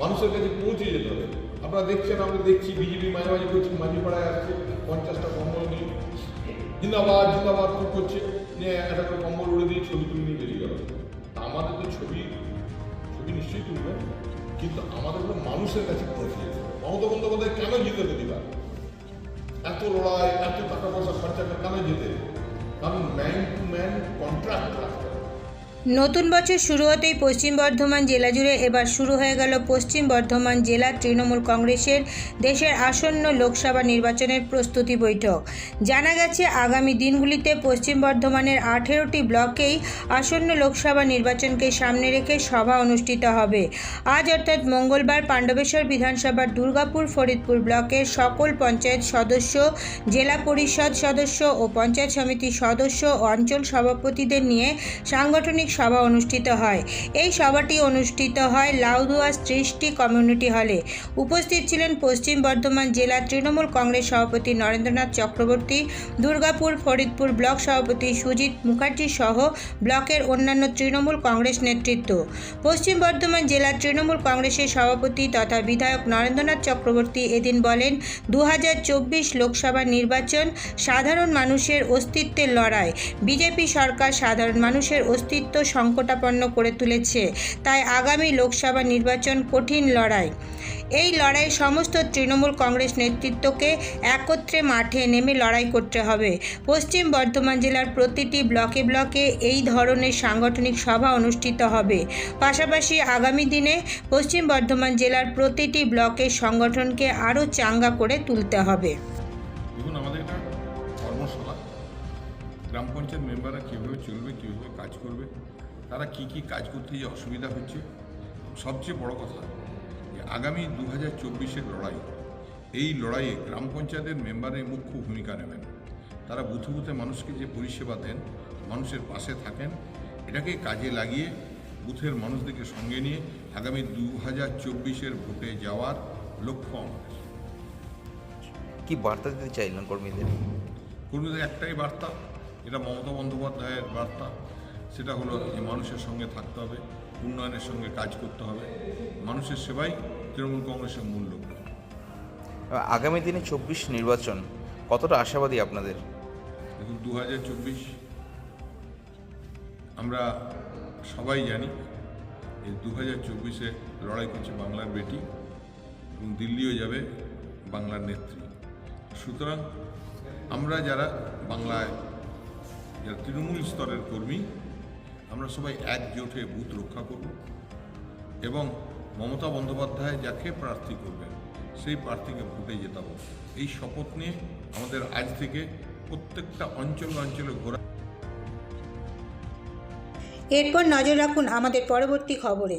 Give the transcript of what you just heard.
মানুষের কাছে পৌঁছে যেতে হবে। আপনারা দেখছেন, আমরা দেখছি, বিজেপি মাঝে মাঝে করছে মাঝি পাড়ায় আসছে, পঞ্চাশটা কম্বল নিয়ে। জিন্দাবাদ জিন্দাবাদ খুব করছে। নিয়ে একটা করে কম্বল উড়ে দিয়ে ছবি তুলে নিয়ে বেরিয়ে গেল। আমাদের তো ছবি ছবি নিশ্চয়ই তুলবে। কিন্তু আমাদের তো মানুষের কাছে পৌঁছে যেতে হবে। মমতা বন্দ্যোপাধ্যায় কেন জিতে দিবা এত লড়াই, এত টাকা পয়সা খরচা কেন জিতে কারণ ম্যান টু ম্যান কন্ট্রাক্ট রাখতে নতুন বছর শুরু হতেই পশ্চিম বর্ধমান জেলা জুড়ে এবার শুরু হয়ে গেল পশ্চিম বর্ধমান জেলা তৃণমূল কংগ্রেসের দেশের আসন্ন লোকসভা নির্বাচনের প্রস্তুতি বৈঠক। জানা গেছে, আগামী দিনগুলিতে পশ্চিম বর্ধমানের আঠেরোটি ব্লকেই আসন্ন লোকসভা নির্বাচনকে সামনে রেখে সভা অনুষ্ঠিত হবে। আজ অর্থাৎ মঙ্গলবার পাণ্ডবেশ্বর বিধানসভার দুর্গাপুর ফরিদপুর ব্লকের সকল পঞ্চায়েত সদস্য, জেলা পরিষদ সদস্য ও পঞ্চায়েত সমিতির সদস্য ও অঞ্চল সভাপতিদের নিয়ে সাংগঠনিক সভা অনুষ্ঠিত হয়। এই সভাটি অনুষ্ঠিত হয় লাউদুয়া সৃষ্টি কমিউনিটি হলে। উপস্থিত ছিলেন পশ্চিম বর্ধমান জেলা তৃণমূল কংগ্রেস সভাপতি নরেন্দ্রনাথ চক্রবর্তী, দুর্গাপুর ফরিদপুর ব্লক সভাপতি সুজিত মুখার্জি সহ ব্লকের অন্যান্য তৃণমূল কংগ্রেস নেতৃত্ব। পশ্চিম বর্ধমান জেলা তৃণমূল কংগ্রেসের সভাপতি তথা বিধায়ক নরেন্দ্রনাথ চক্রবর্তী এদিন বলেন দু হাজার চব্বিশ লোকসভা নির্বাচন সাধারণ মানুষের অস্তিত্বের লড়াই। বিজেপি সরকার সাধারণ মানুষের অস্তিত্ব সংকটাপন্ন করে তুলেছে। তাই আগামী লোকসভা নির্বাচন কঠিন লড়াই। এই লড়াইয়ে সমস্ত তৃণমূল কংগ্রেস নেতৃত্বকে একত্রে মাঠে নেমে লড়াই করতে হবে। পশ্চিম বর্ধমান জেলার প্রতিটি ব্লকে ব্লকে এই ধরনের সাংগঠনিক সভা অনুষ্ঠিত হবে। পাশাপাশি আগামী দিনে পশ্চিম বর্ধমান জেলার প্রতিটি ব্লকের সংগঠনকে আরও চাঙ্গা করে তুলতে হবে। গ্রাম পঞ্চায়েত মেম্বাররা কীভাবে চলবে কীভাবে কাজ করবে তারা কি কি কাজ করতে যে অসুবিধা হচ্ছে সবচেয়ে বড় কথা যে আগামী দু হাজার চব্বিশের লড়াই এই লড়াইয়ে গ্রাম পঞ্চায়েতের মেম্বারের মুখ্য ভূমিকা নেবেন। তারা বুথে বুথে মানুষকে যে পরিষেবা দেন মানুষের পাশে থাকেন এটাকে কাজে লাগিয়ে বুথের মানুষদেরকে সঙ্গে নিয়ে আগামী দু হাজার চব্বিশের ভোটে যাওয়ার লক্ষ্য আমাদের কি বার্তা দিতে চাইলেন কর্মীদের? কর্মীদের একটাই বার্তা এটা মমতা বন্দ্যোপাধ্যায়ের বার্তা। সেটা হলো যে মানুষের সঙ্গে থাকতে হবে উন্নয়নের সঙ্গে কাজ করতে হবে। মানুষের সেবাই তৃণমূল কংগ্রেসের মূল লক্ষ্য। আগামী দিনে চব্বিশ নির্বাচন কতটা আশাবাদী আপনাদের? দেখুন দু হাজার চব্বিশ আমরা সবাই জানি এই দু হাজার চব্বিশে লড়াই করছে বাংলার বেটি এবং দিল্লিও যাবে বাংলার নেত্রী। সুতরাং আমরা যারা বাংলায় যারা তৃণমূল স্তরের কর্মী, আমরা সবাই একজোটে বুথ রক্ষা করব এবং মমতা বন্দ্যোপাধ্যায় যাকে প্রার্থী করবেন, সেই প্রার্থীকে ভোটে জেতাবো। এই শপথ নিয়ে আমাদের আজ থেকে প্রত্যেকটা অঞ্চল অঞ্চলে ঘোরা। এরপর নজর রাখুন আমাদের পরবর্তী খবরে।